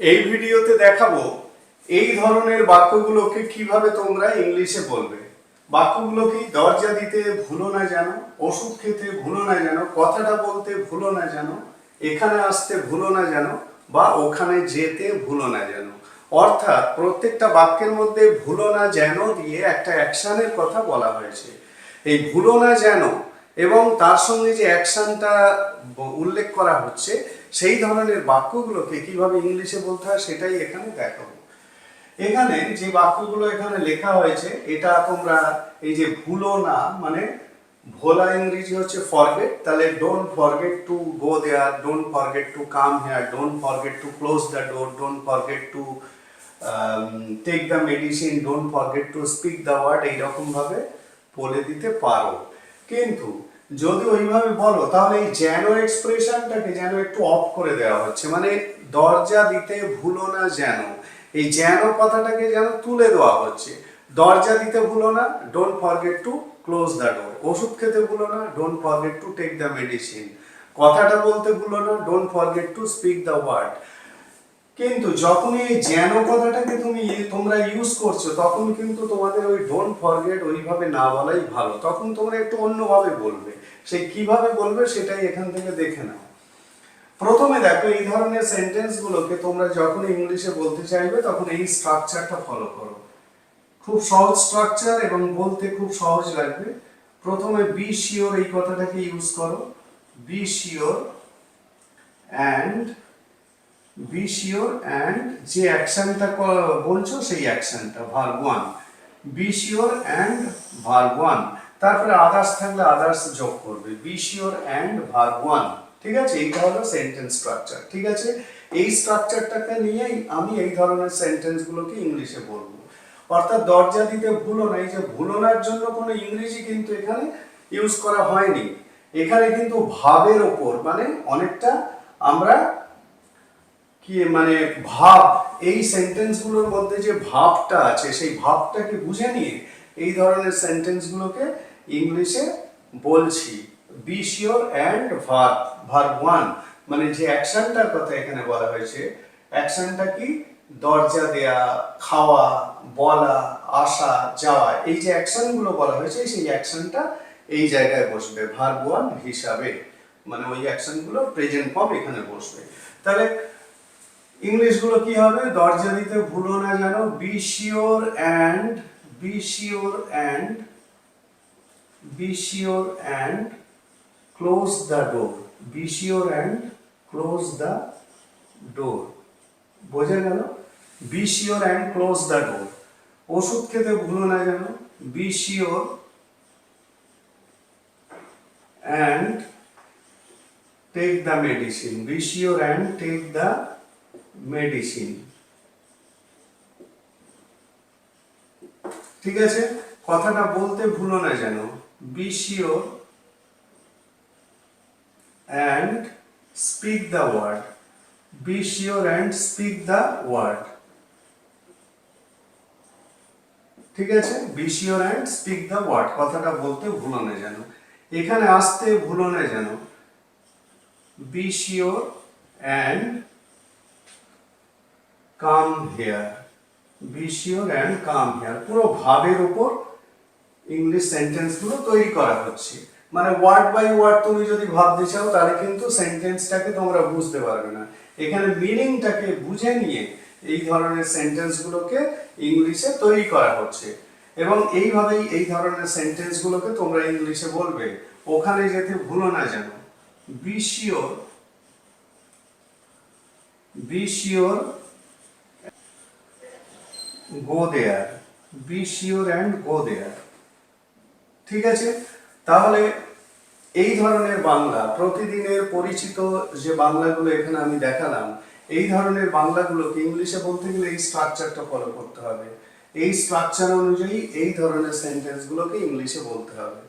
এই ভিডিওতে দেখাবো এই ধরনের বাক্যগুলোকে কীভাবে তোমরা ইংলিশে বলবে। বাক্যগুলো কি দরজা দিতে ভুলো না যেন ওষুধ খেতে ভুলো না যেন কথাটা বলতে ভুলো না যেন এখানে আসতে ভুলো না যেন বা ওখানে যেতে ভুলো না যেন অর্থাৎ প্রত্যেকটা বাক্যের মধ্যে ভুলো না যেন দিয়ে একটা অ্যাকশনের কথা বলা হয়েছে। এই ভুলো না যেন এবং তার সঙ্গে যে অ্যাকশনটা উল্লেখ করা হচ্ছে, সেই ধরনের বাক্যগুলোকে কীভাবে ইংলিশে বলতে হয় সেটাই এখানে দেখাবো। এখানে যে বাক্যগুলো এখানে লেখা হয়েছে, এটা তোমরা এই যে ভুলো না মানে ভোলা ইংরেজি হচ্ছে ফরগেট তাহলে don't forget to go there don't forget to come here don't forget to close the door don't forget to take the medicine don't forget to speak the word এইরকমভাবে বলে দিতে পারো। কিন্তু যদি ওইভাবে বলো, তাহলে এই যেন এক্সপ্রেশনটাকে যেন একটু অফ করে দেওয়া হচ্ছে। মানে দরজা দিতে ভুলো না যেন। এই যেন কথাটাকে যেন তুলে দেওয়া হচ্ছে। দরজা দিতে ভুলো না don't forget to close the door ওষুধ খেতে ভুলো না don't forget to take the medicine কথাটা বলতে ভুলো না don't forget to speak the word কিন্তু যখন এই যেন কথাটাকে তুমি তোমরা ইউজ করছ, তখন কিন্তু তোমাদের ওই ডোন্ট ফরগেট ওইভাবে না বলাই ভালো। তখন তোমরা একটু অন্যভাবে বলবে। সে কীভাবে বলবে সেটাই এখান থেকে দেখে নাও। প্রথমে দেখো, এই ধরনের সেন্টেন্সগুলোকে তোমরা যখন ইংলিশে বলতে চাইবে, তখন এই স্ট্রাকচারটা ফলো করো। খুব সহজ স্ট্রাকচার এবং বলতে খুব সহজ লাগবে। প্রথমে বি শিওর এই কথাটাকে ইউজ করো। Be sure and be sure and যে অ্যাকশনটা বলছো সেই অ্যাকশনটা verb one be sure and verb one তারপরে আদার্স থাকলে আদার্স যোগ করবে। Be sure and verb one ঠিক আছে? এইটা হলো সেন্টেন্স স্ট্রাকচার ঠিক আছে? এই স্ট্রাকচারটাকে নিয়েই আমি এই ধরনের সেন্টেন্সগুলোকে ইংলিশে বলব। অর্থাৎ দরজা দিতে ভুলো না, এই যে ভুলোনার জন্য কোনো ইংরেজি কিন্তু এখানে ইউজ করা হয়নি। এখানে কিন্তু ভাবের ওপর মানে অনেকটা আমরা কি মানে ভাব, এই সেন্টেন্সগুলোর মধ্যে যে ভাবটা আছে, সেই ভাবটাকে বুঝে নিয়ে এই ধরনের সেন্টেন্সগুলোকে ইংলিশে বলছি। বি শিওর অ্যান্ড ভার ভার ওয়ান মানে যে অ্যাকশনটার কথা এখানে বলা হয়েছে অ্যাকশনটা কি? দরজা দেয়া, খাওয়া, বলা, আসা, যাওয়া। এই যে অ্যাকশনগুলো বলা হয়েছে, সেই অ্যাকশনটা এই জায়গায় বসবে। ভার ওয়ান হিসাবে। মানে ওই অ্যাকশনগুলো প্রেজেন্ট ফর্ম এখানে বসবে। তাহলে ইংলিশগুলো কি হবে? দরজা দিতে ভুলো না যেন। Be sure and be sure and be sure and close the door be sure and close the door বোঝা গেল? Be sure and close the door ওষুধ খেতে ভুলো না যেন। Be sure and take the medicine be sure and take the medicine. ঠিক আছে? কথাটা বলতে ভুলো না যেন। Be sure and speak the word be sure and speak the word ঠিক আছে? Be sure and speak the word কথাটা বলতে ভুলো না যেন। এখানে আসতে ভুলো না যেন। Be sure and come here be sure and come here, পুরো ভাবের উপর ইংলিশ সেন্টেন্সগুলো তৈরি করা হচ্ছে। মানে ওয়ার্ড বাই ওয়ার্ড তুমি যদি ভাবতে চাও, তাহলে কিন্তু সেন্টেন্সটাকে তোমরা বুঝতে পারবে না। এখানে মিনিংটাকে বুঝে নিয়ে এই ধরনের সেন্টেন্সগুলোকে ইংলিশে তৈরি করা হচ্ছে। এবং এইভাবেই এই ধরনের সেন্টেন্সগুলোকে তোমরা ইংলিশে বলবে। ওখানে যেতে ভুলো না যেন। Be sure be sure go there be sure and go there ঠিক আছে? তাহলে এই ধরনের বাংলা, প্রতিদিনের পরিচিত যে বাংলাগুলো এখানে আমি দেখালাম, এই ধরনের বাংলাগুলোকে ইংলিশে বলতে গেলে এই স্ট্রাকচারটা ফলো করতে হবে। এই স্ট্রাকচার অনুযায়ী এই ধরনের সেন্টেন্সগুলোকে ইংলিশে বলতে হবে।